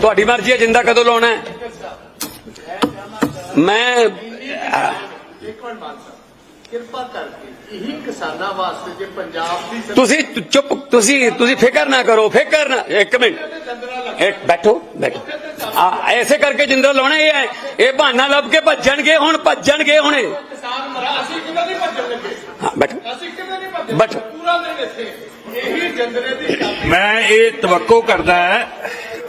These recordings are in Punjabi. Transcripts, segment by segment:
ਤੁਹਾਡੀ ਮਰਜ਼ੀ ਹੈ ਜਿੰਦਾ ਕਦੋਂ ਲਾਉਣਾ ਹੈ। ਮੈਂ ਇੱਕ ਮਿੰਟ ਮਾਨ ਸਾਹਿਬ ਕਿਰਪਾ ਕਰਕੇ ਇਹੀ ਕਿਸਾਨਾਂ ਵਾਸਤੇ ਜੇ ਪੰਜਾਬ ਦੀ ਤੁਸੀਂ ਚੁੱਪ ਤੁਸੀਂ ਤੁਸੀਂ ਫਿਕਰ ਨਾ ਕਰੋ ਫਿਕਰ ਨਾ ਇੱਕ ਮਿੰਟ। ਇੱਕ ਬੈਠੋ ਬੈਠੋ। ਆ ਐਸੇ ਕਰਕੇ ਜਿੰਦਾ ਲਾਉਣਾ ਇਹ ਹੈ। ਇਹ ਬਹਾਨਾ ਲੱਭ ਕੇ ਭੱਜਣਗੇ ਹੁਣ ਭੱਜਣਗੇ ਹੁਣੇ ਕਿਸਾਨ ਮਰਾ ਅਸੀਂ ਕਿੰਨਾ ਨਹੀਂ ਭੱਜਣ ਲੱਗੇ ਹਾਂ ਬੈਠੋ। ਅਸੀਂ ਕਿੰਨਾ ਨਹੀਂ ਭੱਜਣ ਬਟ- ਪੂਰਾ ਦਿਨ ਇੱਥੇ। ਇਹੀ ਜੰਦਰੇ ਦੀ ਚਾਬੀ ਮੈਂ ਇਹ ਤਵੱਕੋ ਕਰਦਾ ਹੈ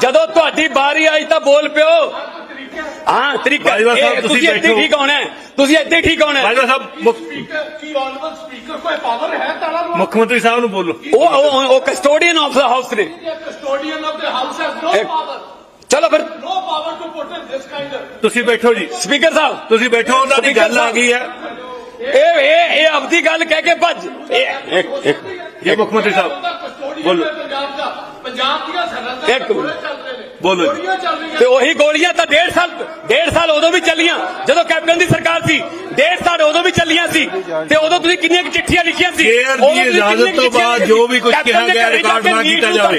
ਜਦੋਂ ਤੁਹਾਡੀ ਵਾਰੀ ਆਈ ਤਾਂ ਬੋਲ ਪਿਓ। ਹਾਂ ਤਰੀਕਾ ਬਾਜਵਾ ਸਾਹਿਬ, ਇਹ ਤੁਸੀਂ ਤੁਸੀਂ ਇੱਥੇ ਬੈਠੋ। ਠੀਕ ਹੋਣਾ ਹੈ? ਤੁਸੀਂ ਇੱਥੇ ਠੀਕ ਹੋਣਾ ਹੈ? ਬਾਜਵਾ ਸਾਹਿਬ ਮੁੱਖ- ਸਪੀਕਰ ਕੀ ਆਨਵਲ ਸਪੀਕਰ ਕੋਈ ਪਾਵਰ ਹੈ ਤਾਲਾ ਨੂੰ ਮੁੱਖ ਮੰਤਰੀ ਸਾਹਿਬ ਨੂੰ ਬੋਲੋ। ਉਹ ਉਹ- ਉਹ ਕਸਟੋਡੀਅਨ ਆਫ ਦਾ ਹਾਊਸ ਨੇ custodian of the house has no. ਇੱਕ- ਪਾਵਰ ਚਲੋ ਫਿਰ। No power to put in this kind ਤੁਸੀਂ ਬੈਠੋ ਜੀ। ਸਪੀਕਰ ਸਾਹਿਬ। ਤੁਸੀਂ ਬੈਠੋ ਉਹਨਾਂ ਦੀ ਗੱਲ ਆ ਗਈ ਹੈ। ਇਹ ਇਹ ਇਹ ਆਪਦੀ ਗੱਲ ਕਹਿ ਕੇ ਭੱਜ। ਇਹ ਇੱਕ ਇੱਕ ਜੀ ਮੁੱਖ ਮੰਤਰੀ ਸਾਹਿਬ ਬੋਲੋ। ਪੰਜਾਬ ਦਾ। ਪੰਜਾਬ ਦੀਆਂ ਸਰਹੱਦਾਂ ਇੱਕ ਬੋਲੋ ਤੇ ਉਹੀ ਗੋਲੀਆਂ ਤਾਂ ਡੇਢ ਸਾਲ ਡੇਢ ਸਾਲ ਉਦੋਂ ਵੀ ਚੱਲੀਆਂ ਜਦੋਂ ਕੈਪਟਨ ਦੀ ਸਰਕਾਰ ਸੀ। ਡੇਢ ਸਾਲ ਉਦੋਂ ਵੀ ਚੱਲੀਆਂ ਸੀ। ਤੇ ਉਦੋਂ ਤੁਸੀਂ ਕਿੰਨੀਆਂ ਕੁ ਚਿੱਠੀਆਂ ਲਿਖੀਆਂ ਸੀ? ਦੀ ਉਦੋਂ ਇਜਾਜ਼ਤ ਤੋਂ ਬਾਅਦ ਜੋ ਵੀ ਕੈਪਟਨ ਕਿਹਾ ਗਿਆ ਰਿਕਾਰਡ ਨਾ ਕੀਤਾ ਜਾਵੇ।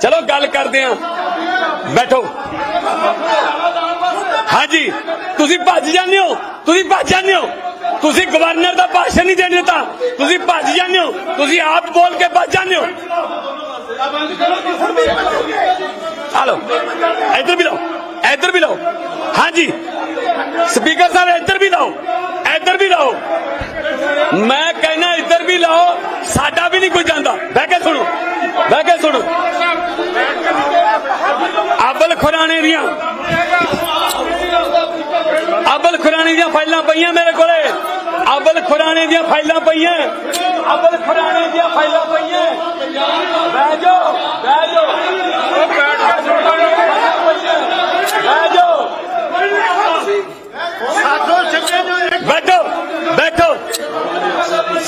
ਚਲੋ ਗੱਲ ਕਰਦੇ ਆਂ ਬੈਠੋ। ਹਾਂਜੀ, ਤੁਸੀਂ ਭੱਜ ਜਾਂਦੇ ਹੋ। ਤੁਸੀਂ ਭੱਜ ਜਾਂਦੇ ਹੋ। ਤੁਸੀਂ ਗਵਰਨਰ ਦਾ ਭਾਸ਼ਣ ਨਹੀਂ ਦੇਣ ਦਿੱਤਾ। ਤੁਸੀਂ ਭੱਜ ਜਾਂਦੇ ਹੋ। ਤੁਸੀਂ ਆਪ ਬੋਲ ਕੇ ਭੱਜ ਜਾਂਦੇ ਹੋ। ਹਲੋ, ਇੱਧਰ ਵੀ ਲਓ। ਇੱਧਰ ਵੀ ਲਓ। ਹਾਂਜੀ। ਸਪੀਕਰ ਸਾਹਿਬ, ਇੱਧਰ ਵੀ ਲਓ। ਇੱਧਰ ਵੀ ਲਾਓ। ਮੈਂ ਕਹਿੰਦਾ ਇੱਧਰ ਵੀ ਲਾਓ, ਸਾਡਾ ਵੀ ਨਹੀਂ ਕੋਈ ਜਾਂਦਾ। ਬਹਿ ਕੇ ਸੁਣੋ, ਬਹਿ ਕੇ ਸੁਣੋ। ਅਬਲ ਖੁਰਾਣੇ ਦੀਆਂ, ਅਬਲ ਖੁਰਾਣੇ ਦੀਆਂ ਫਾਈਲਾਂ ਪਈਆਂ ਮੇਰੇ ਕੋਲੇ। ਅਬਲ ਖੁਰਾਣੇ ਦੀਆਂ ਫਾਈਲਾਂ ਪਈਆਂ। ਅਬਲ ਖੁਰਾਣੇ ਦੀਆਂ ਫਾਈਲਾਂ ਪਈਆਂ। ਬਹਿ ਜਾਓ ਬਹਿ ਜਾਓ ਉਹ ਬੈਠ ਕੇ ਸੁਣੋ ਬਹਿ ਜਾਓ ਬੈਠੋ ਬੈਠੋ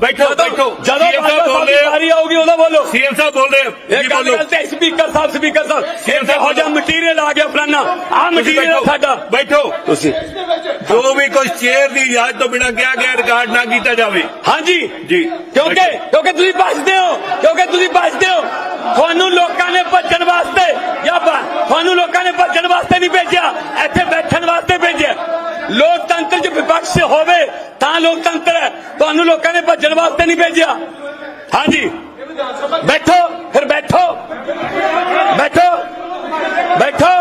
ਬੈਠੋ ਬੈਠੋ। ਜਦੋਂ ਸੀਐਮ ਸਾਹਿਬ ਆ। ਵਾਰੀ ਆਊਗੀ ਉਦੋਂ ਬੋਲੋ। ਸੀਐਮ ਸਾਹਿਬ ਬੋਲ ਰਹੇ ਆ। ਇਹ ਜੀ ਗੱਲ ਤੇ speaker sahib speaker sahib. CM sahib ਇਹੋ ਜਿਹਾ ਮਟੀਰੀਅਲ ਆ ਗਿਆ ਫਲਾਨਾ। ਆ ਮਟੀਰੀਅਲ ਸਾਡਾ। ਬੈਠੋ। ਤੁਸੀਂ ਜੋ ਵੀ ਕੁਝ ਚੇਅਰ ਦੀ ਇਜਾਜ਼ਤ ਤੋਂ ਬਿਨਾਂ ਕਿਹਾ ਗਿਆ ਰਿਕਾਰਡ ਨਾ ਕੀਤਾ ਜਾਵੇ। ਹਾਂਜੀ। ਜੀ। ਕਿਉਂਕਿ ਕਿਉਂਕਿ ਤੁਸੀਂ ਭੱਜਦੇ ਹੋ। ਕਿਉਂਕਿ ਤੁਸੀਂ ਭੱਜਦੇ ਹੋ। ਤੁਹਾਨੂੰ ਲੋਕਾਂ ਨੇ ਭੱਜਣ ਵਾਸਤੇ ਜਾਂ ਤੁਹਾਨੂੰ ਲੋਕਾਂ ਨੇ ਭੱਜਣ ਵਾਸਤੇ ਨਹੀਂ ਭੇਜਿਆ। ਇੱਥੇ ਬੈਠਣ ਵਾਸਤੇ ਭੇਜਿਆ। ਲੋਕਤੰਤਰ 'ਚ ਵਿਪਕਸ਼ ਹੋਵੇ ਤਾਂ ਲੋਕਤੰਤਰ ਹੈ। ਤੁਹਾਨੂੰ ਲੋਕਾਂ ਨੇ ਭੱਜਣ ਵਾਸਤੇ ਨਹੀਂ ਭੇਜਿਆ। ਹਾਂਜੀ। ਬੈਠੋ। ਫਿਰ ਬੈਠੋ। ਬੈਠੋ। ਬੈਠੋ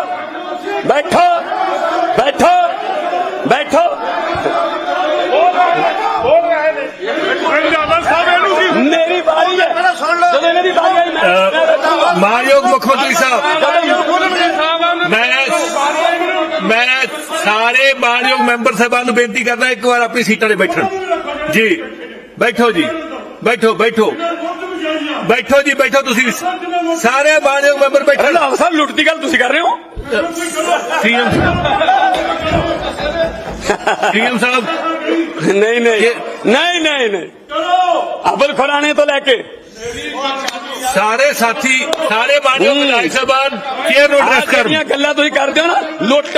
ਅਹ, ਮਾਨਯੋਗ ਮੁੱਖ ਮੰਤਰੀ ਸਾਹਿਬ ਮੈਂ ਮੈਂ ਸਾਰੇ ਮਾਨਯੋਗ ਮੈਂਬਰ ਸਾਹਿਬਾਨ ਨੂੰ ਬੇਨਤੀ ਕਰਦਾ ਇੱਕ ਵਾਰ ਆਪਣੀ ਸੀਟਾਂ ਤੇ ਬੈਠਣ। ਜੀ ਬੈਠੋ ਜੀ ਬੈਠੋ ਬੈਠੋ। ਬੈਠੋ ਜੀ ਬੈਠੋ ਤੁਸੀਂ ਸਾਰੇ ਮਾਨਯੋਗ ਮੈਂਬਰ ਬੈਠੋ ਰੰਧਾਵਾ ਸਾਹਿਬ ਲੁੱਟ ਦੀ ਗੱਲ ਤੁਸੀਂ ਕਰ ਰਹੇ ਹੋ? ਸੀਐਮ ਸੀਐਮ ਸਾਹਿਬ ਨਹੀਂ ਨਹੀਂ। ਨਹੀਂ ਨਹੀਂ ਨਹੀਂ। ਅਬਲ ਖੁਰਾਣੇ ਤੋਂ ਲੈ ਕੇ। ਸਾਰੇ ਸਾਥੀ ਸਾਰੇ ਮਾਨਯੋਗ ਵਿਧਾਇਕ ਸਾਹਿਬਾਨ ਚੇਅਰ ਨੂੰ ਐਡਰੈਸ ਕਰਨ। ਗੱਲਾਂ ਤੁਸੀਂ ਕਰਦੇ ਹੋ ਨਾ ਲੁੱਟ।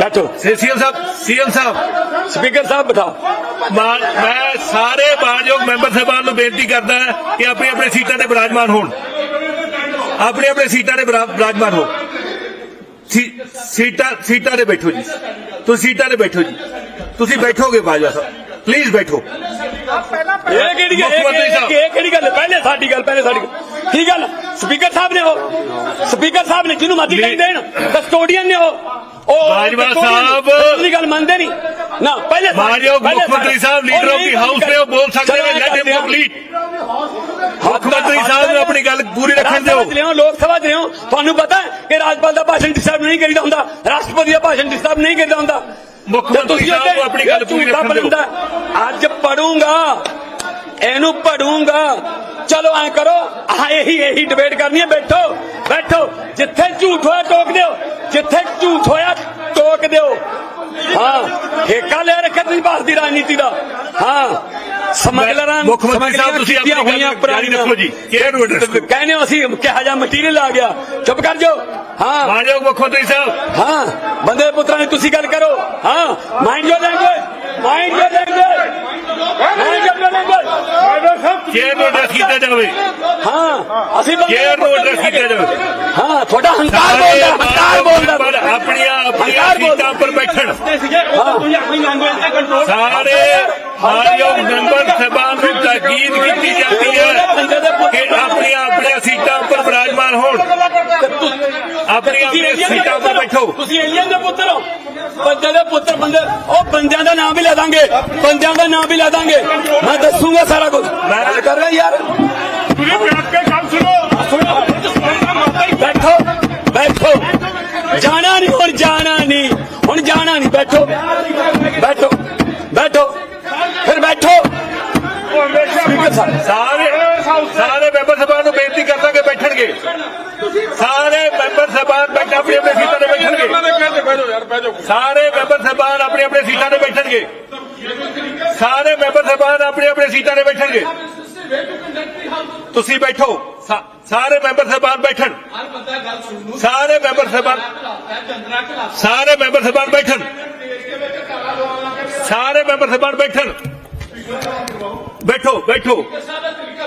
ਬੈਠੋ। CM sahib CM sahib. Speaker sahib ਬਤਾ ਮਾ- ਸਾਰੇ ਮਾਨਯੋਗ ਮੈਂਬਰ ਸਾਹਿਬਾਨ ਨੂੰ ਬੇਨਤੀ ਕਰਦਾ ਕਿ ਆਪਣੀ ਆਪਣੀ ਸੀਟਾਂ ਤੇ ਬਿਰਾਜਮਾਨ ਹੋਣ। ਆਪਣੀ ਆਪਣੀ ਸੀਟਾਂ ਤੇ ਬਿਰਾ- ਬਿਰਾਜਮਾਨ ਹੋ ਸੀਟਾਂ ਸੀਟਾਂ ਤੇ ਬੈਠੋ ਜੀ। ਤੁਸੀਂ ਸੀਟਾਂ ਤੇ ਬੈਠੋ ਜੀ। ਤੁਸੀਂ ਬੈਠੋਗੇ ਬਾਜਵਾ ਸਾਹਿਬ। ਪਲੀਜ਼ ਬੈਠੋ। ਇਹ ਕਿਹੜੀ ਗੱਲ ਇਹ- ਕਿਹੜੀ ਗੱਲ? ਹੈ? ਪਹਿਲੇ ਸਾਡੀ ਗੱਲ ਪਹਿਲੇ ਸਾਡੀ ਗੱਲ। ਕੀ ਗੱਲ? ਸਪੀਕਰ ਸਾਹਿਬ ਨੇ ਉਹ। ਸਪੀਕਰ ਸਾਹਿਬ ਨੇ ਜਿਹਨੂੰ ਮਰਜ਼ੀ ਨਹੀਂ। ਕਹਿ ਦੇਣ ਕਸਟੋਡੀਅਨ ਨੇ ਉਹ। ਉਹ ਬਾਜਵਾ custodian ਸਾਹਿਬ। ਗੱਲ ਮੰਨਦੇ ਨਹੀਂ। ਨਾ ਪਹਿਲੇ ਸਾਡੀ- ਮਾਨਯੋਗ ਪਹਿਲੇ ਮੁੱਖ ਮੰਤਰੀ ਸਾਡੀ- ਸਾਹਿਬ ਲੀਡਰ ਉਹ ਆਫ ਦੀ ਨਹੀਂ ਹਾਊਸ ਨੇ ਉਹ ਬੋਲ ਸਕਦੇ ਚਲੋ ਨੇ ਐਂ ਲੈਟ ਹਿਮ ਕਰਦੇ ਆ। ਕੰਪਲੀਟ ਮੁੱਖ ਮੰਤਰੀ ਸਾਹਿਬ ਨੂੰ ਆਪਣੀ ਗੱਲ ਪੂਰੀ ਰੱਖਣ ਰਾਜ ਦਿਓ। ਸਭਾ ਚ ਲਿਆਓ ਲੋਕ ਸਭਾ ਚ ਲਿਆਓ। ਤੁਹਾਨੂੰ ਪਤਾ ਹੈ ਕਿ ਰਾਜਪਾਲ ਦਾ ਭਾਸ਼ਣ ਡਿਸਟਰਬ ਨਹੀਂ ਕਰੀਦਾ ਹੁੰਦਾ। ਰਾਸ਼ਟਰਪਤੀ ਦਾ ਭਾਸ਼ਣ ਡਿਸਟਰਬ ਨਹੀਂ ਕਰੀਦਾ ਹੁੰਦਾ। ਮੁੱਖ ਤੇ ਮੰਤਰੀ ਸਾਹਿਬ ਨੂੰ ਆਪਣੀ ਗੱਲ ਪੂਰੀ ਝੂਠਾ ਰੱਖਣ ਦਿਓ। ਪਰਿੰਦਾ ਅੱਜ ਪੜੂੰਗਾ। ਇਹਨੂੰ ਪੜੂੰਗਾ। ਚਲੋ ਐ ਕਰੋ ਆਹ ਇਹੀ ਇਹੀ ਡਿਬੇਟ ਕਰਨੀ ਹੈ। ਬੈਠੋ ਬੈਠੋ। ਜਿੱਥੇ ਝੂਠ ਹੋਇਆ ਟੋਕ ਦਿਓ। ਜਿੱਥੇ ਝੂਠ ਹੋਇਆ ਟੋਕ ਦਿਓ। ਹਾਂ ਠੇਕਾ ਲੈ ਰੱਖਿਆ ਤੁਸੀਂ ਭਾਰਤ ਦੀ ਰਾਜਨੀਤੀ ਦਾ। ਹਾਂ ਸਮਗਲਰਾਂ ਮੁੱਖ ਮੰਤਰੀ ਸਾਹਿਬ ਤੁਸੀਂ ਆਪਣੀ ਹੋਈਆਂ ਜਾਰੀ ਰੱਖੋ ਜੀ। ਕਹਿੰਦੇ ਹੋ ਅਸੀਂ ਕਿਹਾ ਜਾ ਮਟੀਰੀਅਲ ਆ ਗਿਆ। ਚੁੱਪ ਕਰ ਜਾਓ। ਹਾਂ। ਮਾਨਯੋਗ ਮੁੱਖ ਮੰਤਰੀ ਸਾਹਿਬ। ਹਾਂ। ਬੰਦੇ ਪੁੱਤਰਾਂ ਨੇ ਤੁਸੀਂ ਗੱਲ ਕਰੋ। ਹਾਂ। Mind your language mind your language mind your language chair ਨੂੰ ਐਡਰੈਸ ਕੀਤਾ ਜਾਵੇ। ਹਾਂ ਅਸੀਂ ਨੂੰ ਐਡਰੈਸ ਕੀਤਾ ਜਾਵੇ। ਹਾਂ ਤੁਹਾਡਾ ਹੰਕਾਰ ਬੋਲਦਾ ਹੰਕਾਰ ਬੋਲਦਾ। ਪਰ ਆਪਣੀਆਂ ਆਪਣੀਆਂ। ਸੀਟਾਂ ਉੱਪਰ ਬੈਠਣ। ਸਾਰੇ ਮਾਨਯੋਗ ਮੈਂਬਰ ਸਾਹਿਬਾਨ ਨੂੰ ਤਾਕੀਦ ਕੀਤੀ ਜਾਂਦੀ ਹੈ ਕਿ ਆਪਣੀਆਂ ਆਪਣੀਆਂ ਸੀਟਾਂ ਉੱਪਰ ਬਿਰਾਜਮਾਨ ਹੋਣ। ਆਪਣੀਆਂ ਆਪਣੀਆਂ ਸੀਟਾਂ ਉੱਪਰ ਬੈਠੋ। ਤੁਸੀਂ ਏਲੀਅਨ ਦੇ ਪੁੱਤਰ ਹੋ। ਬੰਦੇ ਦੇ ਪੁੱਤਰ ਬੰਦੇ ਉਹ ਬੰਦਿਆਂ ਦਾ ਨਾਮ ਵੀ ਲੈ ਦਾਂਗੇ। ਬੰਦਿਆਂ ਦਾ ਨਾਮ ਵੀ ਲੈ ਦਾਂਗੇ। ਮੈਂ ਦੱਸੂਗਾ ਸਾਰਾ ਕੁਝ। ਮੈਂ ਕਰ ਰਿਹਾ ਯਾਰ। ਤੁਸੀਂ ਬੈਠ ਕੇ ਗੱਲ ਸੁਣੋ। ਬੈਠੋ ਬੈਠੋ। ਜਾਣਾ ਨਹੀਂ ਹੁਣ ਜਾਣਾ ਨਹੀਂ। ਹੁਣ ਜਾਣਾ ਨਹੀਂ ਬੈਠੋ। ਬੈਠੋ ਬੈਠੋ। ਫਿਰ ਬੈਠੋ। ਸਾਰੇ ਸਾਰੇ ਮੈਂਬਰ ਸਾਹਿਬਾਨ ਨੂੰ ਬੇਨਤੀ ਕਰਦਾ ਕਿ ਬੈਠਣਗੇ। ਸਾਰੇ ਮੈਂਬਰ ਸਾਹਿਬਾਨ ਬੈਠ ਆਪਣੀ ਆਪਣੀ ਸੀਟਾਂ ਤੇ ਬੈਠਣਗੇ ਸਾਰੇ ਮੈਂਬਰ ਸਾਹਿਬਾਨ ਆਪਣੀ ਆਪਣੀ ਸੀਟਾਂ ਤੇ ਬੈਠਣਗੇ ਸਾਰੇ ਮੈਂਬਰ ਸਾਹਿਬਾਨ ਆਪਣੀ ਆਪਣੀ ਸੀਟਾਂ ਤੇ ਬੈਠਣਗੇ ਤੁਸੀਂ ਬੈਠੋ ਸਾ- ਸਾਰੇ ਮੈਂਬਰ ਸਾਹਿਬਾਨ ਬੈਠਣ ਸਾਰੇ ਮੈਂਬਰ ਸਾਹਿਬਾਨ ਸਾਰੇ ਮੈਂਬਰ ਸਾਹਿਬਾਨ ਬੈਠਣ ਸਾਰੇ ਮੈਂਬਰ ਸਾਹਿਬਾਨ ਬੈਠਣ ਬੈਠੋ ਬੈਠੋ ਸਾਡਾ ਤਰੀਕਾ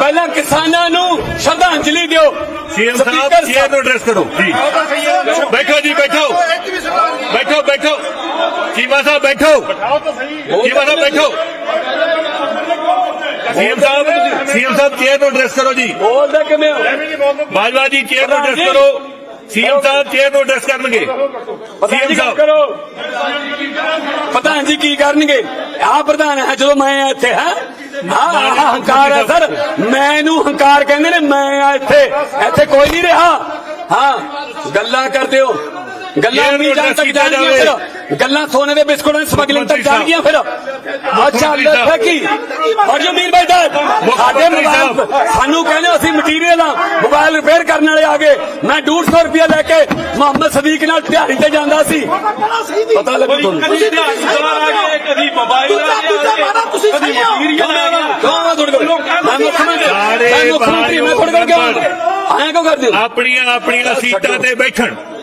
ਪਹਿਲਾਂ ਕਿਸਾਨਾਂ ਨੂੰ ਸ਼ਰਧਾਂਜਲੀ ਦਿਓ। ਸੀਐਮ ਸਾਹਿਬ ਚੇਅਰ ਨੂੰ ਐਡਰੈਸ ਕਰੋ ਜੀ। ਬੈਠੋ ਜੀ ਬੈਠੋ। ਬੈਠੋ ਬੈਠੋ। ਚੀਮਾ ਸਾਹਿਬ ਬੈਠੋ। ਚੀਮਾ ਸਾਹਿਬ ਬੈਠੋ। CM sahib CM sahib chair ਨੂੰ ਐਡਰੈਸ ਕਰੋ ਜੀ। ਬੋਲਦੇ ਕਿਵੇਂ ਬਾਜਵਾ ਜੀ ਚੇਅਰ ਨੂੰ ਐਡਰੈਸ ਕਰੋ। ਸੀਐਮ ਸਾਹਿਬ ਚੇਅਰ ਨੂੰ ਐਡਰੈਸ ਕਰਨਗੇ। ਪ੍ਰਧਾਨ ਜੀ ਸੀਐਮ ਸਾਹਿਬ। ਕਰੋ। ਪ੍ਰਧਾਨ ਜੀ ਕੀ ਕਰਨਗੇ। ਆ ਪ੍ਰਧਾਨ ਹੈ ਜਦੋਂ ਮੈਂ ਇੱਥੇ ਹਾਂ ਆਹ ਹੰਕਾਰ ਹੈ ਸਰ। ਮੈਨੂੰ ਹੰਕਾਰ ਕਹਿੰਦੇ ਨੇ ਮੈਂ ਆ ਇੱਥੇ ਇੱਥੇ ਕੋਈ ਨਹੀਂ ਰਿਹਾ। ਹਾਂ ਗੱਲਾਂ ਕਰਦੇ ਹੋ। ਗੱਲਾਂ ਵੀ ਜਾਣ ਤੱਕ ਜਾਣਗੀਆਂ। ਫਿਰ। ਗੱਲਾਂ ਸੋਨੇ ਦੇ ਬਿਸਕੁਟਾਂ ਦੀ ਸਮਗਲਿੰਗ ਤੱਕ। ਜਾਣਗੀਆਂ ਫਿਰ। ਅੱਛਾ ਸਾਹਿਬ। ਫੈਕੀ ਔਰ ਜਮੀਰ ਭਾਈ ਸਾਹਿਬ ਸਾਡੇ ਮੋਬਾਈਲ। ਸਾਨੂੰ ਕਹਿੰਦੇ ਅਸੀਂ ਮਟੀਰੀਅਲ ਆ ਮੋਬਾਈਲ ਰਿਪੇਅਰ ਕਰਨ ਵਾਲੇ ਆ ਗਏ। ਮੈਂ 150 ਰੁਪਇਆ ਲੈ ਕੇ ਮੁਹੰਮਦ ਸਦੀਕ ਨਾਲ ਦਿਹਾੜੀ ਤੇ ਜਾਂਦਾ ਸੀ। ਪਤਾ ਲੱਗੂ ਤੁਹਾਨੂੰ? ਕਦੀ ਦਿਹਾੜੀਦਾਰ ਆ ਗਏ ਕਦੀ ਮੋਬਾਈਲ ਆ ਗਿਆ ਤੁਸੀਂ ਕਦੀ। ਮਟੀਰੀਅਲ ਆ ਤੁਹਾਡੇ ਕੋਲ ਮੈਂ ਮੁੱਖ ਮੰਤਰੀ ਸਾਰੇ ਮੈਂ ਮੁੱਖ ਮੰਤਰੀ ਮੈਂ ਤੁਹਾਡੇ ਕੋਲ ਕਿਉਂ ਆਇਆ ਕਿਉਂ ਕਰਦੇ ਹੋ? ਆਪਣੀਆਂ ਆਪਣੀਆਂ ਸੀਟਾਂ ਤੇ ਬੈਠਣ।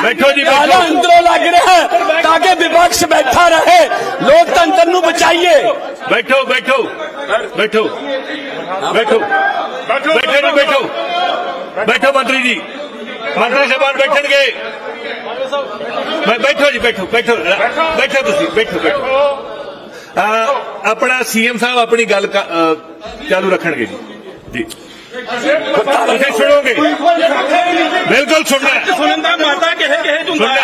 ਬੈਠੋ ਜੀ, ਬੈਠੋ। ਤਾਲਾ ਅੰਦਰੋਂ ਲੱਗ ਰਿਹਾ ਹੈ ਤਾਂ ਕਿ ਵਿਪਕਸ਼ ਬੈਠਾ ਰਹੇ। ਲੋਕਤੰਤਰ ਨੂੰ ਬਚਾਈਏ। ਬੈਠੋ ਬੈਠੋ। ਬੈਠੋ। ਬੈਠੋ। ਬੈਠੋ ਜੀ ਬੈਠੋ। ਬੈਠੋ ਮੰਤਰੀ ਜੀ। ਮੰਤਰੀ ਸਾਹਿਬਾਨ ਬੈਠਣਗੇ। ਬੈਠੋ ਜੀ ਬੈਠੋ ਬੈਠੋ। ਬੈਠੋ ਤੁਸੀਂ ਬੈਠੋ ਬੈਠੋ। ਆਪਣਾ ਸੀਐਮ ਸਾਹਿਬ ਆਪਣੀ ਗੱਲ ਚਾਲੂ ਰੱਖਣਗੇ ਜੀ। ਜੀ। ਤੁਸੀਂ ਸੁਣੋਗੇ। ਬਿਲਕੁਲ ਸੁਣਨਾ। ਸੁਣਨ ਦਾ ਮਾਤਾ ਕਿਸੇ ਚ ਹੁੰਦਾ।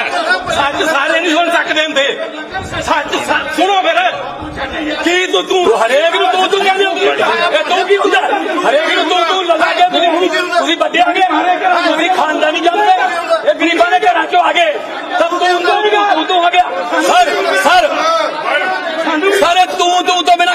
ਸੱਚ ਸਾਰੇ ਨਹੀਂ ਸੁਣ ਸਕਦੇ ਹੁੰਦੇ। ਸੱਚ ਸੁਣੋ ਫਿਰ। ਕੀ ਤੂੰ ਤੂੰ ਹਰੇਕ ਨੂੰ ਤੂੰ ਤੂੰ ਕਹਿੰਦੇ ਇਹ ਤੂੰ ਕੀ ਹੁੰਦਾ? ਹਰੇਕ ਨੂੰ ਤੂੰ ਤੂੰ ਲਗਾ ਕੇ ਤੁਸੀਂ ਵੱਡੇ ਆ ਗਏ। ਤੁਸੀਂ ਖਾਨਦਾਨੀ ਜਾਂਦੇ ਇਹ ਗਰੀਬਾਂ ਦੇ ਘਰਾਂ ਚੋਂ ਆ ਗਏ ਤਾਂ ਤੂੰ ਤੂੰ ਤੂੰ ਤੂੰ ਆ ਗਿਆ ਸਰ ਸਰ ਸਾਰੇ ਤੂੰ ਤੂੰ ਤੋਂ ਬਿਨਾ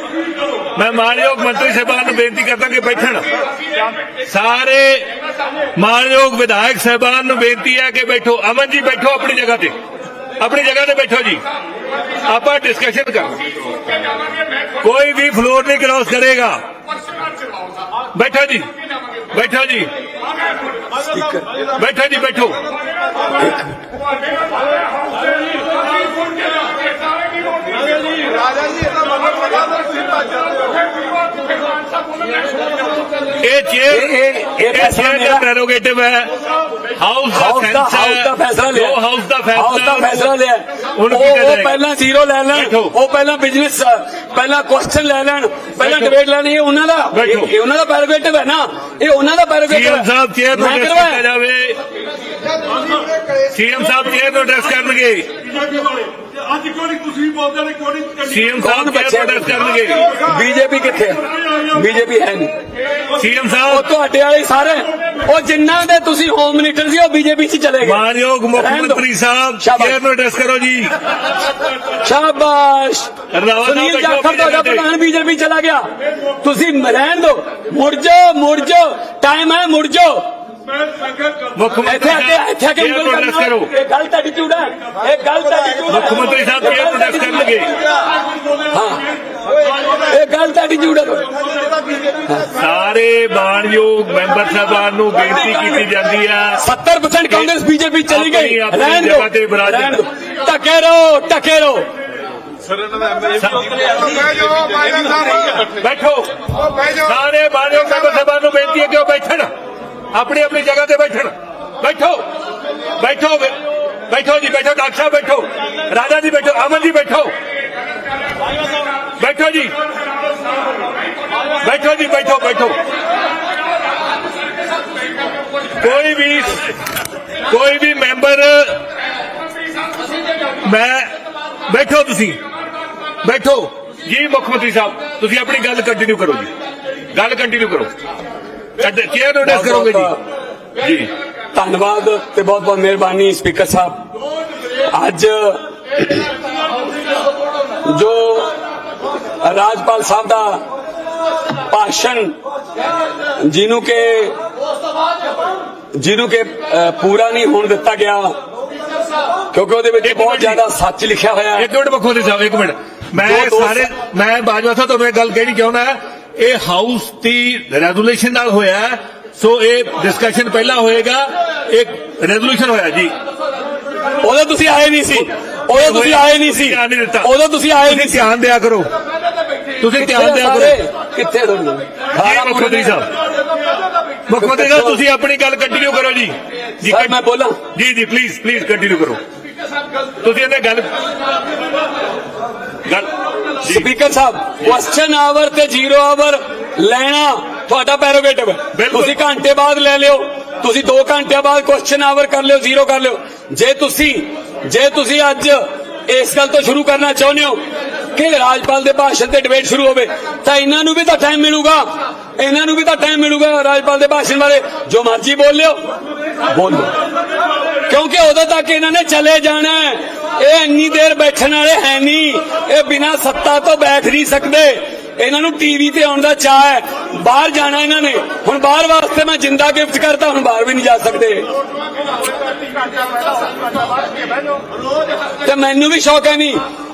ਮੈਂ ਮਾਨਯੋਗ ਮੰਤਰੀ ਸਾਹਿਬਾਨ ਨੂੰ ਬੇਨਤੀ ਕਰਦਾ ਕਿ ਬੈਠਣ ਸਾਰੇ ਮਾਨਯੋਗ ਵਿਧਾਇਕ ਸਾਹਿਬਾਨ ਨੂੰ ਬੇਨਤੀ ਹੈ ਕਿ ਬੈਠੋ ਅਮਨ ਜੀ ਬੈਠੋ ਆਪਣੀ ਜਗ੍ਹਾ ਤੇ ਆਪਣੀ ਜਗ੍ਹਾ ਤੇ ਬੈਠੋ ਜੀ ਆਪਾਂ ਡਿਸਕਸ਼ਨ ਕਰ ਕੋਈ ਵੀ ਫਲੋਰ ਨਹੀਂ ਕ੍ਰਾਸ ਕਰੇਗਾ ਬੈਠੋ ਜੀ ਬੈਠੋ ਜੀ ਬੈਠੋ ਜੀ ਬੈਠੋ ਇਹ ਚੇਅਰ ਇਹ- ਇਹ- ਇਹ ਇਹ ਫੈਸਲਾ ਚੇਅਰ ਦਾ ਮੇਰਾ- ਪ੍ਰੈਰੋਗੇਟਿਵ ਹੈ ਹਾਊਸ ਦਾ ਹਾਊਸ ਦਾ ਸੈਂਸ ਹਾਊਸ ਦਾ ਫੈਸਲਾ ਲਿਆ। ਜੋ ਹਾਊਸ ਦਾ ਫੈਸਲਾ ਹਾਊਸ ਦਾ ਫੈਸਲਾ ਲਿਆ। ਹੁਣ ਉਹ ਕੀ ਉਹ ਕਰੇ ਪਹਿਲਾਂ ਜ਼ੀਰੋ ਲੈ ਲੈਣ। ਬੈਠੋ। ਉਹ ਪਹਿਲਾਂ ਬਿਜ਼ਨਸ ਪਹਿਲਾਂ ਕੁਐਸਚਨ ਲੈ ਲੈਣ। ਪਹਿਲਾਂ ਬੈਠੋ। ਮੈਂ ਅੱਜ ਕਿਉਂ ਨਹੀਂ ਤੁਸੀਂ ਬੋਲਦੇ ਨੇ? ਕਿਉਂ ਨਹੀਂ ਸੀਐਮ ਕੌਣ ਸਾਹਿਬ ਚੇਅਰ ਬੱਚੇ ਐਡਰੈਸ ਕਰਨਗੇ? ਬੀਜੇਪੀ ਕਿੱਥੇ ਹੈ ਬੀਜੇਪੀ ਹੈ ਨਹੀਂ। ਸੀਐਮ ਉਹ ਸਾਹਿਬ ਤੁਹਾਡੇ ਵਾਲੇ ਸਾਰੇ। ਉਹ ਜਿੰਨਾਂ ਦੇ ਤੁਸੀਂ ਹੋਮ ਮਿਨਿਸਟਰ ਸੀ ਉਹ ਬੀਜੇਪੀ 'ਚ ਚਲੇ ਗਏ। ਮਾਨਯੋਗ ਮੁੱਖ। ਮੰਤਰੀ ਸਾਹਿਬ ਸ਼ਾਬਾਸ਼। ਚੇਅਰ ਨੂੰ ਐਡਰੈਸ ਕਰੋ ਜੀ। ਸ਼ਾਬਾਸ਼। ਸੁਨੀਲ ਜਾਖੜ ਤੁਹਾਡਾ। ਪ੍ਰਧਾਨ ਬੀਜੇਪੀ ਚਲਾ ਗਿਆ। ਤੁਸੀਂ ਰਹਿਣ ਦਿਓ ਮੁੜ ਜਾਓ ਮੁੜ ਜਾਓ। ਟਾਈਮ ਹੈ ਮੁੜ ਜਾਓ। ਮੁੱਖ ਮੰਤਰੀ ਇੱਥੇ ਆ ਕੇ ਸਾਹਿਬ ਇੱਥੇ ਆ ਨੂੰ ਉਂਗਲ ਕਰਨਾ ਕਰੋ। ਇਹ ਗਲਤ ਐਟੀਟਿਊਡ ਹੈ। ਇਹ ਗਲਤ ਐਟੀਟਿਊਡ ਮੁੱਖ ਮੰਤਰੀ ਸਾਹਿਬ ਨੂੰ ਐਡਰੈਸ ਕਰਨਗੇ। ਇਹ ਗਲਤ ਐਟੀਟਿਊਡ ਹੈ। ਤੁਹਾਡਾ। ਸਾਰੇ ਮਾਨਯੋਗ ਮੈਂਬਰ ਸਾਹਿਬਾਨ ਨੂੰ ਬੇਨਤੀ ਕੀਤੀ ਜਾਂਦੀ ਹੈ 70% ਕਾਂਗਰਸ ਬੀਜੇਪੀ ਚਲੀ ਗਈ। ਰਹਿਣ ਦਿਓ। ਟਕੇ ਰਹੋ ਟਕੇ ਰਹੋ। ਬੈਠੋ। ਸਾਰੇ ਮਾਨਯੋਗ ਮੈਂਬਰ ਸਾਹਿਬਾਨ ਨੂੰ ਬੇਨਤੀ ਹੈ ਕਿ ਉਹ ਬੈਠਣ। ਆਪਣੀ ਆਪਣੀ ਜਗ੍ਹਾ ਤੇ ਬੈਠਣ। ਬੈਠੋ ਬੈਠੋ ਬੈ- ਬੈਠੋ ਜੀ ਬੈਠੋ ਡਾਕਟਰ ਸਾਹਿਬ ਬੈਠੋ ਰਾਜਾ ਜੀ ਬੈਠੋ ਅਮਨ ਜੀ ਬੈਠੋ ਬੈਠੋ ਜੀ ਬੈਠੋ ਜੀ ਬੈਠੋ ਬੈਠੋ ਕੋਈ ਵੀ ਕੋਈ ਵੀ ਮੈਂਬਰ ਮੈਂ ਬੈਠੋ ਤੁਸੀਂ ਬੈਠੋ ਜੀ ਮੁੱਖ ਮੰਤਰੀ ਸਾਹਿਬ ਤੁਸੀਂ ਆਪਣੀ ਗੱਲ ਕੰਟੀਨਿਊ ਕਰੋ ਜੀ ਗੱਲ ਕੰਟੀਨਿਊ ਕਰੋ ਚੇਅਰ ਨੂੰ ਡੈਸ ਕਰੋਗੇ ਜੀ ਜੀ ਧੰਨਵਾਦ ਤੇ ਬਹੁਤ ਬਹੁਤ ਮਿਹਰਬਾਨੀ ਸਪੀਕਰ ਸਾਹਿਬ ਅੱਜ ਜੋ ਰਾਜਪਾਲ ਸਾਹਿਬ ਦਾ ਭਾਸ਼ਣ ਜਿਹਨੂੰ ਕਿ ਜਿਹਨੂੰ ਕਿ ਪੂਰਾ ਨਹੀਂ ਹੋਣ ਦਿੱਤਾ ਗਿਆ ਕਿਉਂਕਿ ਉਹਦੇ ਵਿੱਚ ਬਹੁਤ। ਜ਼ਿਆਦਾ ਸੱਚ ਲਿਖਿਆ ਹੋਇਆ ਹੈ ਇੱਕ ਮਿੰਟ ਮੰਤਰੀ ਸਾਹਿਬ ਇੱਕ ਮਿੰਟ ਮੈਂ ਸਾਰੇ ਮੈਂ ਬਾਜਵਾ ਸਾਹਿਬ ਤੁਹਾਨੂੰ ਇਹ ਗੱਲ ਕਹਿਣੀ ਚਾਹੁੰਦਾ ਇਹ ਹਾਊਸ ਦੀ ਰੈਜ਼ੋਲੂਸ਼ਨ ਨਾਲ ਹੋਇਆ ਹੈ। ਸੋ ਇਹ ਡਿਸਕਸ਼ਨ ਪਹਿਲਾਂ ਹੋਏਗਾ ਇੱਕ ਰੈਜ਼ੋਲੂਸ਼ਨ ਹੋਇਆ ਜੀ ਉਦੋਂ ਤੁਸੀਂ ਆਏ ਨਹੀਂ ਸੀ ਉਦੋਂ ਤੁਸੀਂ ਆਏ ਨਹੀਂ ਸੀ ਧਿਆਨ ਨਹੀਂ ਦਿੱਤਾ ਉਦੋਂ ਤੁਸੀਂ ਆਏ ਨਹੀਂ ਧਿਆਨ ਦਿਆ ਕਰੋ ਤੁਸੀਂ ਧਿਆਨ ਦਿਆ ਕਰੋ ਕਿੱਥੇ ਤੁਹਾਡੇ ਜੀ ਮੁੱਖ ਮੰਤਰੀ ਸਾਹਿਬ ਮੁੱਖ ਮੰਤਰੀ ਸਾਹਿਬ ਤੁਸੀਂ ਆਪਣੀ ਗੱਲ ਕੰਟੀਨਿਊ ਕਰੋ ਜੀ ਜੀ ਮੈਂ ਬੋਲਾਂ ਜੀ ਜੀ ਪਲੀਜ਼ ਪਲੀਜ਼ ਕੰਟੀਨਿਊ ਕਰੋ ਤੁਸੀਂ ਇਹਨੇ ਗੱਲ ਗੱਲ ਸਪੀਕਰ ਸਾਹਿਬ ਕੁਐਸਚਨ ਆਵਰ ਤੇ ਜ਼ੀਰੋ ਆਵਰ ਲੈਣਾ ਤੁਹਾਡਾ ਪੈਰੋਗੇਟਿਵ। ਤੁਸੀਂ ਘੰਟੇ ਬਾਅਦ ਲੈ ਲਿਓ। ਤੁਸੀਂ 2 ਘੰਟਿਆਂ ਬਾਅਦ ਕੁਐਸਚਨ ਆਵਰ ਕਰ ਲਿਓ ਜ਼ੀਰੋ ਕਰ ਲਿਓ। ਜੇ ਤੁਸੀਂ ਜੇ ਤੁਸੀਂ ਅੱਜ ਇਸ ਗੱਲ ਤੋਂ ਸ਼ੁਰੂ ਕਰਨਾ ਚਾਹੁੰਦੇ ਹੋ ਕਿ ਰਾਜਪਾਲ ਦੇ ਭਾਸ਼ਣ ਤੇ ਡਿਬੇਟ ਸ਼ੁਰੂ ਹੋਵੇ ਤਾਂ ਇਹਨਾਂ ਨੂੰ ਵੀ ਤਾਂ ਟਾਈਮ ਮਿਲੂਗਾ। ਇਹਨਾਂ ਨੂੰ ਵੀ ਤਾਂ ਟਾਈਮ ਮਿਲੂਗਾ ਰਾਜਪਾਲ ਦੇ ਭਾਸ਼ਣ ਬਾਰੇ। ਜੋ ਮਰਜ਼ੀ ਬੋਲ ਲਿਓ। ਬੋਲੋ ਕਿਉਂਕਿ ਉਦੋਂ ਤੱਕ ਇਹਨਾਂ ਨੇ ਚਲੇ ਜਾਣਾ ਹੈ। ਇਹ ਇੰਨੀ ਦੇਰ ਬੈਠਣ ਵਾਲੇ ਹੈ ਨਹੀਂ। ਇਹ ਬਿਨਾਂ ਸੱਤਾ ਤੋਂ ਬੈਠ ਨਹੀਂ ਸਕਦੇ। ਇਹਨਾਂ ਨੂੰ ਟੀਵੀ ਤੇ ਆਉਣ ਦਾ ਚਾਹ ਹੈ ਬਾਹਰ ਜਾਣਾ ਇਹਨਾਂ ਨੇ ਹੁਣ ਬਾਹਰ ਵਾਸਤੇ ਮੈਂ ਜਿੰਦਾ ਗਿਫਟ ਕਰਤਾ ਹੁਣ ਬਾਹਰ ਵੀ ਨਹੀਂ ਜਾ ਸਕਦੇ ਤੇ ਮੈਨੂੰ ਵੀ ਸ਼ੌਕ ਹੈ ਨਹੀਂ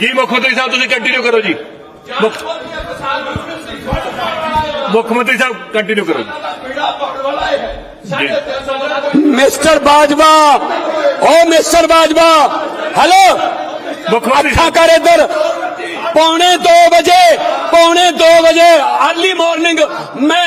ਜੀ ਮੁੱਖ ਮੰਤਰੀ ਸਾਹਿਬ ਤੁਸੀਂ ਕੰਟੀਨਿਊ ਕਰੋ ਜੀ। ਮੁੱਖ ਮੰਤਰੀ ਸਾਹਿਬ ਕੰਟੀਨਿਊ ਕਰੋ ਜੀ। ਮਿਸਟਰ ਬਾਜਵਾ ਓ ਮਿਸਟਰ ਬਾਜਵਾ ਹੈਲੋ। ਮੁੱਖ ਮੰਤਰੀ ਸਾਹਿਬ। ਕਰ ਇੱਧਰ। ਪੌਣੇ 2 ਵਜੇ ਪੌਣੇ 2 ਵਜੇ ਅਰਲੀ ਮਾਰਨਿੰਗ ਮੈਂ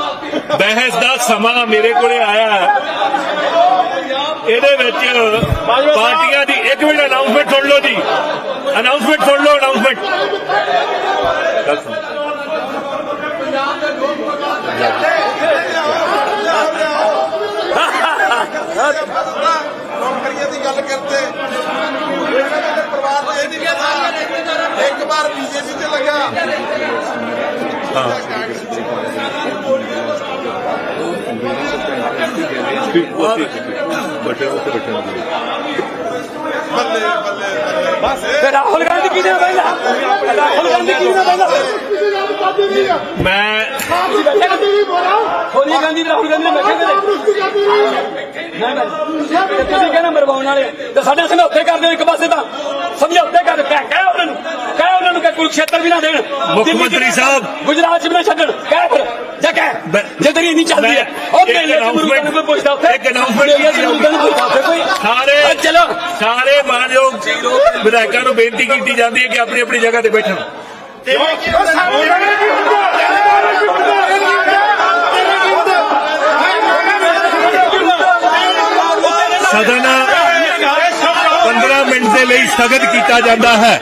ਬਹਿਸ ਦਾ ਸਮਾਂ ਮੇਰੇ ਕੋਲੇ ਆਇਆ ਇਹਦੇ ਵਿੱਚ ਪਾਰਟੀਆਂ ਦੀ ਇੱਕ ਮਿੰਟ ਅਨਾਉਂਸਮੈਂਟ ਸੁਣ ਲਓ ਜੀ। ਅਨਾਉਂਸਮੈਂਟ ਸੁਣ ਲਓ ਅਨਾਉਂਸਮੈਂਟ ਨੌਕਰੀਆਂ ਦੀ ਗੱਲ ਕਰਦੇ ਇਹਨਾਂ ਦੇ ਪਰਿਵਾਰ ਨੂੰ ਇਹ ਨਹੀਂ ਪਤਾ ਇੱਕ ਵਾਰ ਬੀਜੇਪੀ ਤੇ ਲੱਗਾ ਬੱਲੇ ਬੱਲੇ ਬੱਲੇ ਤੇ ਰਾਹੁਲ ਗਾਂਧੀ ਕਿਹਨੇ ਬੈਠਾ ਰਾਹੁਲ ਗਾਂਧੀ ਕਿਹਨੇ ਬੈਠਾ ਮੈਂ ਸੋਨੀਆ ਗਾਂਧੀ ਤੇ ਰਾਹੁਲ ਗਾਂਧੀ ਨੇ ਬੈਠੇ ਕਦੇ ਨਾ ਨਾ ਤੇ ਤੁਸੀਂ ਕਹਿੰਦੇ ਮਰਵਾਉਣ ਵਾਲੇ ਤੇ ਸਾਡੇ ਸਮਝੌਤੇ ਕਰਦੇ ਹੋ ਇੱਕ ਪਾਸੇ ਤਾਂ। ਸਮਝੌਤੇ ਕਰ ਕਹਿ ਕਿ ਕੁਰੂਕਸ਼ੇਤਰ ਵੀ ਨਾ ਦੇਣ ਮੁੱਖ ਮੰਤਰੀ ਸਾਹਿਬ। ਗੁਜਰਾਤ ਚ ਵੀ ਨਾ ਛੱਡਣ। ਕਹਿ ਫਿਰ ਜਾ ਕਹਿ। ਮੈਂ- ਜੇ ਤੇਰੀ ਨਹੀਂ ਚੱਲਦੀ ਹੈ ਉਹ ਮੇਲੇ ਚ ਕੋਈ ਪੁੱਛਦਾ ਉੱਥੇ। ਇੱਕ ਉੱਥੇ ਕੋਈ ਸਾਰੇ ਚਲੋ। ਸਾਰੇ ਮਾਨਯੋਗ ਵਿਧਾਇਕਾਂ ਨੂੰ ਬੇਨਤੀ ਕੀਤੀ ਜਾਂਦੀ ਹੈ ਕਿ ਆਪਣੀ ਆਪਣੀ ਜਗ੍ਹਾ ਤੇ ਬੈਠਣ। ਸਦਨ 15 ਮਿੰਟ ਦੇ ਲਈ ਸਥਗਿਤ ਕੀਤਾ ਜਾਂਦਾ ਹੈ।